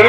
এই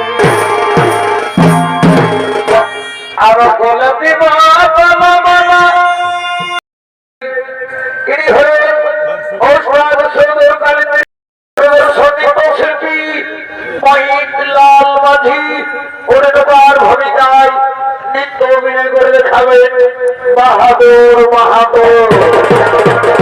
অভিনয় করে দেখাবে বাহাদুর বাহাদুর।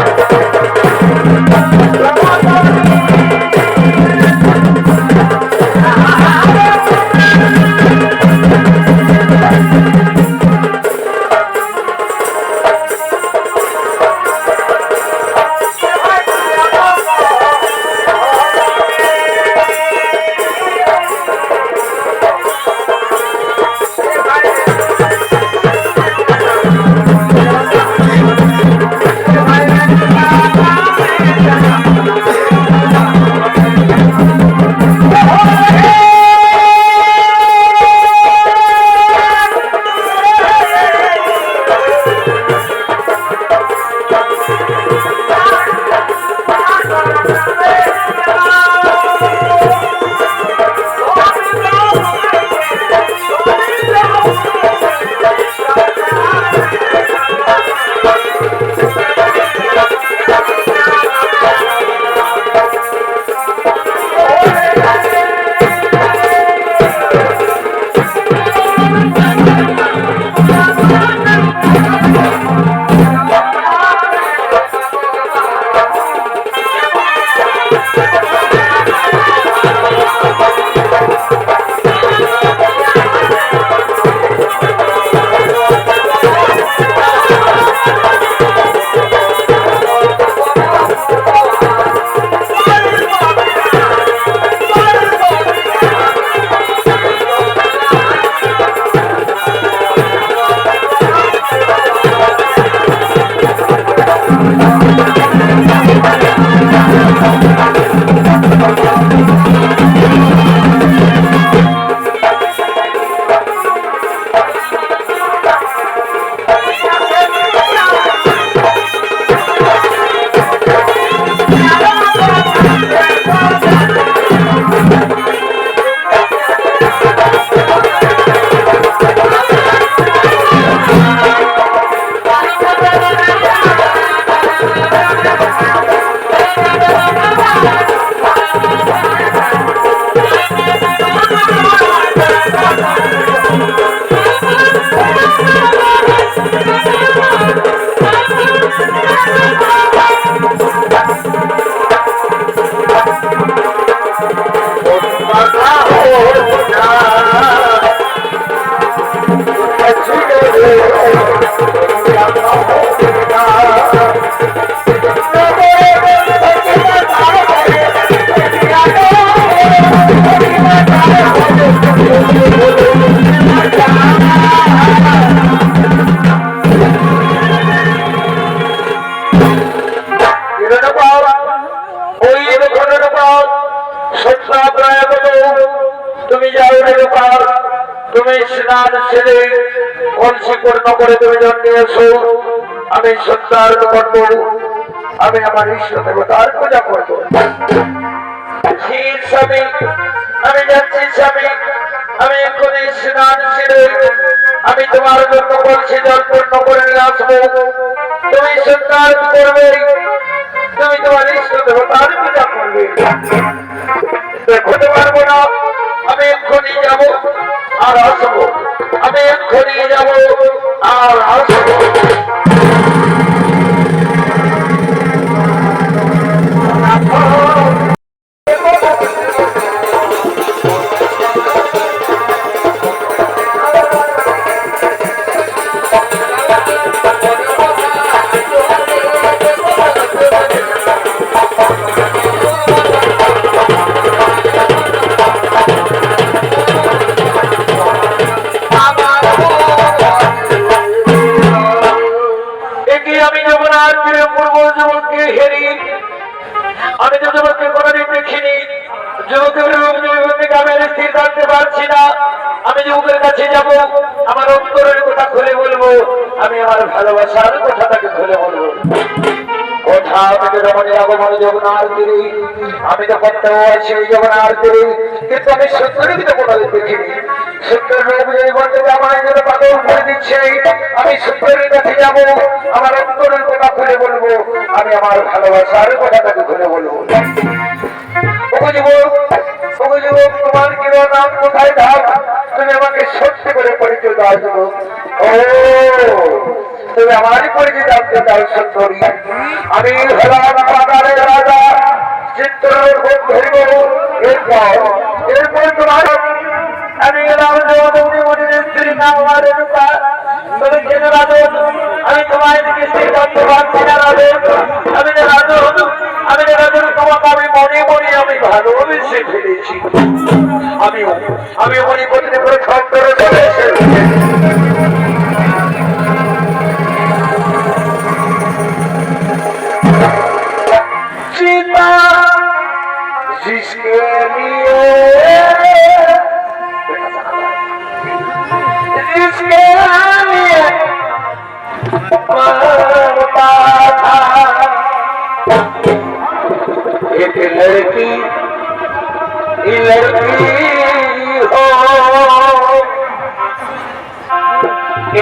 ছেড়ে কলসি করে তুমি জন্মে এসো আমি সত্যার করব আমি আমার ইষ্ট দেবতার পূজা করব আমি যাচ্ছি স্বামী। আমি এক্ষুনি স্নান ছেড়ে আমি তোমার জন্য কলসি জল পূর্ণ করে নিয়ে আসব। তুমি সত্যার করবে তুমি তোমার ইষ্ট দেবতার পূজা করবে দেখতে পারব না, আমি এক্ষুনি যাব আর আসব। এক্ষুনি যাব আর আসব পারছি না, আমি যুবকের কাছে যাব, আমার অন্তরের কথা খুলে বলব, আমি আমার ভালোবাসার কথাটাকে খুলে বলব। তীরে আমি কিন্তু আমি সুন্দরী তো কোনোদিন দেখিনি। সুন্দর রূপ যদি বলতে আমায় যেন পাগল করে দিচ্ছে, আমি সুন্দরীর কাছে যাব, আমার অন্তরের কথা খুলে বলব, আমি আমার ভালোবাসার কথাটাকে খুলে বলব। নাম কোথায় ধাম তুমি আমাকে সত্যি করে পরিচয় দাও ও, তুমি আমারই পরিচয় জানতে চাও সুন্দরী আমি হলাম পাতারের রাজা আমি রাজন আমি দিকে রাজন আমি তোমাকে আমি মনে মনে আমি ভালোবেসে ফেলেছি আমি আমি মনে করতে করে সব করে চলে এসেছি सीता जिसके लिए जिसके लिए मरता था एक लड़की ये लड़की हो कि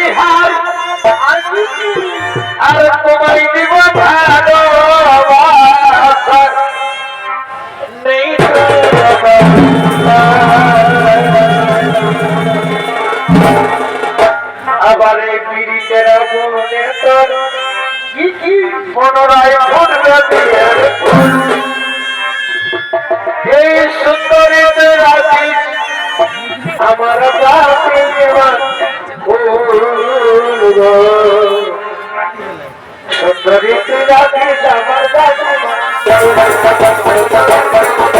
মন্দির হার আর তোমায় দিব আবার কি কি পুনরায় ফুটবে এই সুন্দরী রাখিস আমার জাতি জীবন ফুল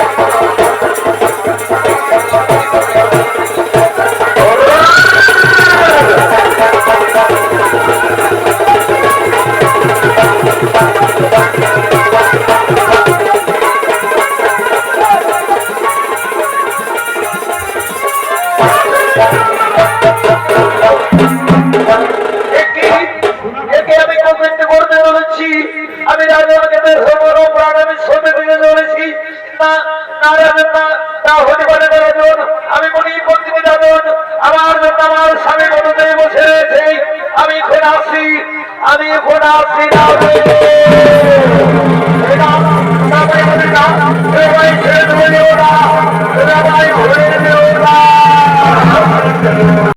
আমি ঘোড়া। এরা সবাই বলে